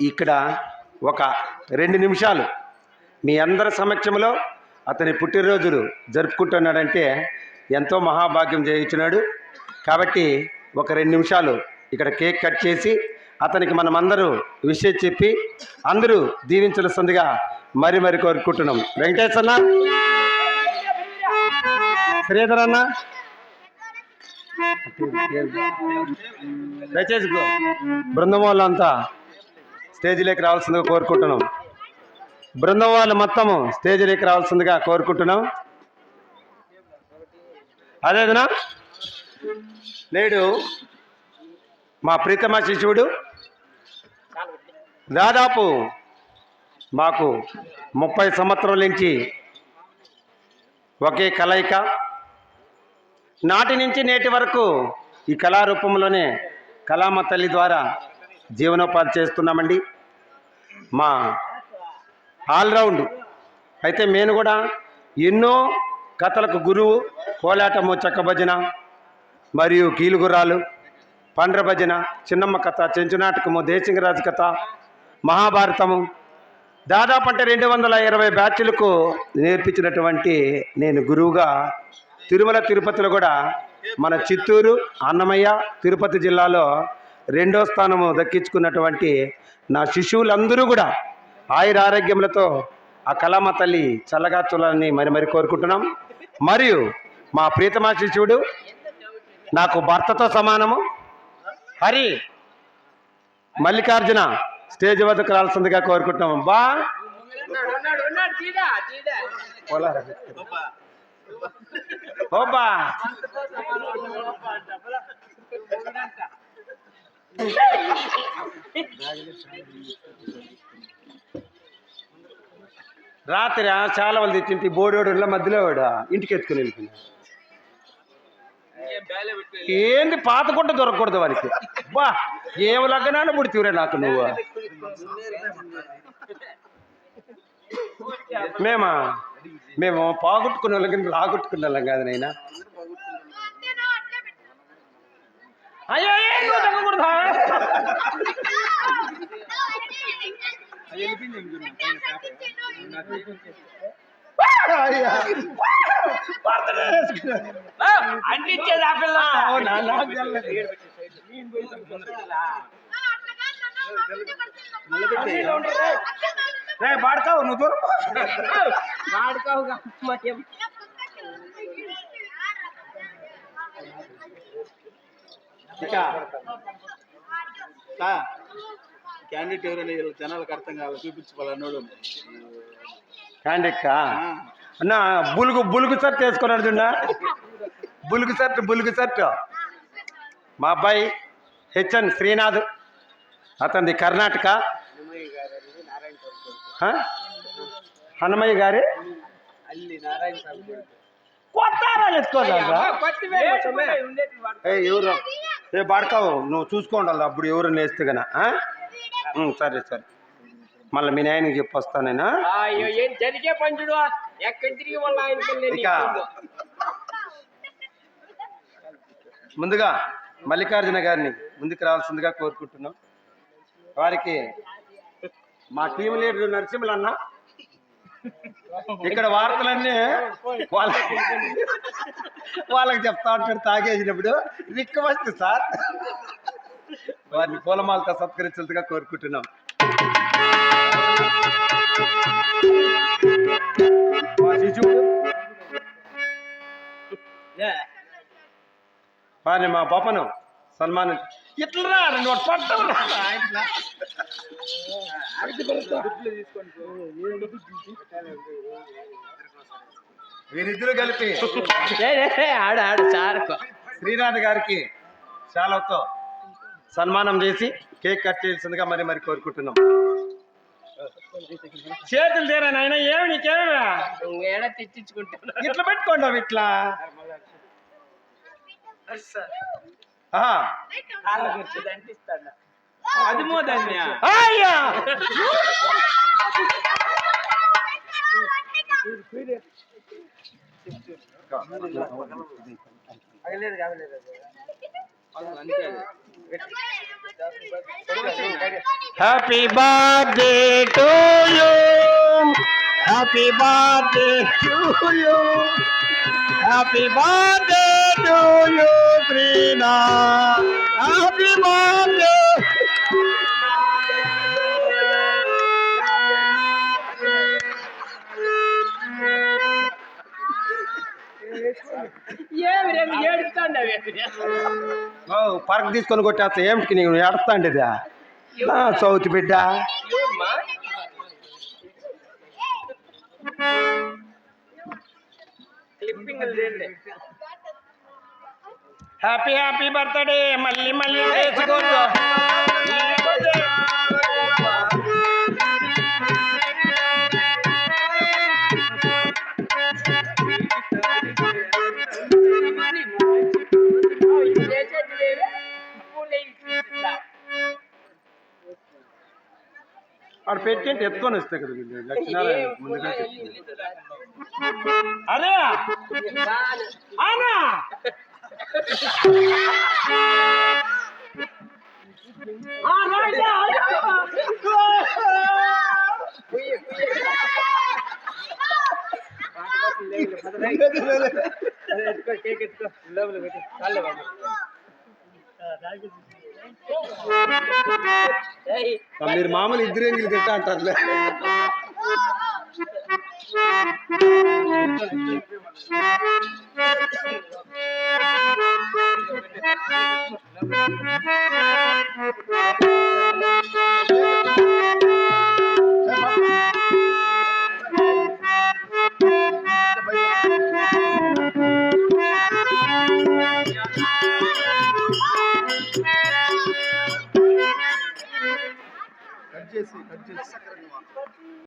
ఇక్కడ ఒక రెండు నిమిషాలు. మీ అందరి సమక్షంలో అతని పుట్టినరోజులు జరుపుకుంటున్నాడంటే ఎంతో మహాభాగ్యం చేయించినాడు. కాబట్టి ఒక రెండు నిమిషాలు ఇక్కడ కేక్ కట్ చేసి అతనికి మనమందరూ విషయం చెప్పి అందరూ దీవించవలసిందిగా మరి మరి కోరుకుంటున్నాం. వెంకటేష్ అన్న శ్రీధర్ అన్న. దయచేసి బృందం వాళ్ళంతా. స్టేజ్లోకి రావాల్సిందిగా కోరుకుంటున్నాం. బృందం వాళ్ళు మొత్తము స్టేజ్లోకి రావాల్సిందిగా కోరుకుంటున్నాం. అదేదనా నేడు మా ప్రీతమ శిశువుడు దాదాపు మాకు ముప్పై సంవత్సరాల నుంచి ఒకే కలయిక. నాటి నుంచి నేటి వరకు ఈ కళారూపంలోనే కళామ తల్లి ద్వారా జీవనోపాధి చేస్తున్నామండి. మా ఆల్రౌండ్. అయితే నేను కూడా ఎన్నో కథలకు గురువు కోలాటము చెక్క భజన మరియు కీలుగుర్రాలు పండ్ర భజన చిన్నమ్మ కథ చెంచునాటకము దేశింగరాజు కథ మహాభారతము దాదాపు అంటే రెండు వందల ఇరవై బ్యాచ్లకు నేర్పించినటువంటి నేను గురువుగా తిరుమల తిరుపతిలో కూడా మన చిత్తూరు అన్నమయ్య తిరుపతి జిల్లాలో రెండో స్థానము దక్కించుకున్నటువంటి నా శిశువులందరూ కూడా ఆయుర ఆరోగ్యములతో ఆ కళామ తల్లి చల్లగా చూడాలని మరి మరి కోరుకుంటున్నాం. మరియు మా ప్రీతమా శిశువుడు నాకు భర్తతో సమానము. హరి మల్లికార్జున స్టేజ్ వద్దకు రాల్సిందిగా కోరుకుంటున్నాం. బా. ఓబ్బా రాత్రి చాలా వాళ్ళు తెచ్చింటి బోడోడు మధ్యలో వాడు? ఇంటికి ఎత్తుకుని వెళ్ళిపోయినాడు ఏంది పాత గుడ్డ దొరకకూడదు వానికి? బా ఏం లగ్గనాన్ని పుడితివరే నాకు నువ్వు? మేమా? మేము పాగొట్టుకునే వాళ్ళకి రాగొట్టుకున్న వాళ్ళం కాదు నైనా అయ్యో ఏం దొరకకూడదా అయ్యా. భర్తనే వేసుకున్నాడు. అంటించేది ఆ పిల్ల అవునా? నాకు తెలవదు. రే బాడకావు నువ్వు దూరం పో. ఇక. క్యాండిడేట్ ఎవరైనా జనాలకు అర్థం కావాలి చూపించుకోవాలన్నాడు. కాండిక్క అన్న బులుగు బులుగు షర్ట్ వేసుకున్నాడు చూడ బులుగు షర్ట్ బులుగు షర్ట్. మా అబ్బాయి హెచ్ఎన్ శ్రీనాథ్ అతనిది కర్ణాటక? హనుమయ్య గారి? కొత్త ఏ ఎవరు? ఏ బాడకావు నువ్వు చూసుకోండి అప్పుడు ఎవరు నేస్తే? ఉం, సరే సరే. మళ్ళీ మీ నాయనకి చెప్పి వస్తానేనా అయ్యో ఏం జరిగే పంచుడు ఎక్కడి తిరిగి వాళ్ళ ఆయనకి ఇక. ముందుగా మల్లికార్జున గారిని ముందుకు రావాల్సిందిగా కోరుకుంటున్నాం. వారికి మా టీం లీడర్ నరసింహులు అన్న ఇక్కడ వార్తలన్నీ వాళ్ళ వాళ్ళకి చెప్తా ఉంటాడు తాగేసినప్పుడు. Request sir. వారిని పూలమాలతో సత్కరించాల్సిందిగా కోరుకుంటున్నాం. వారిని మా పాపను సన్మానం ఇట్లా రెండు పట్టం ఇట్లా వీరిద్దరు కలిపి ఆడు ఆడు చారుకో. శ్రీనాథ్ గారికి శాలతో సన్మానం చేసి కేక్ కట్ చేయాల్సిందిగా మరి మరి కోరుకుంటున్నాం. చేతులు తీరా నాయన ఏమి నీకేమి? ఏడ తెచ్చించుకుంటున్నా ఇట్లా పెట్టుకోండి అవి ఇట్లా ఆహా. అంటిస్తాడు అది మోదన్య అయ్యా happy birthday to you happy birthday to you happy birthday to you Preena happy birthday ఏడుస్తాండవి ఓ పరకు తీసుకొని కొట్టేస్తా. ఏమిటికి నీకు? ఎడతా అంటేదా చౌతి బిడ్డ. క్లిప్పింగ్ హ్యాపీ హ్యాపీ బర్త్డే మళ్ళీ మళ్ళీ చేసుకోవచ్చు వాడు పెట్టి ఎత్తుకొని వస్తాయి కదా వీళ్ళు. లక్షణాలు ముందుగా చెప్పి. అరే ఆనా ఆ, రాజా! మీరు మామూలు ఇద్దరు ఎంగిలి తింటా అంటారులే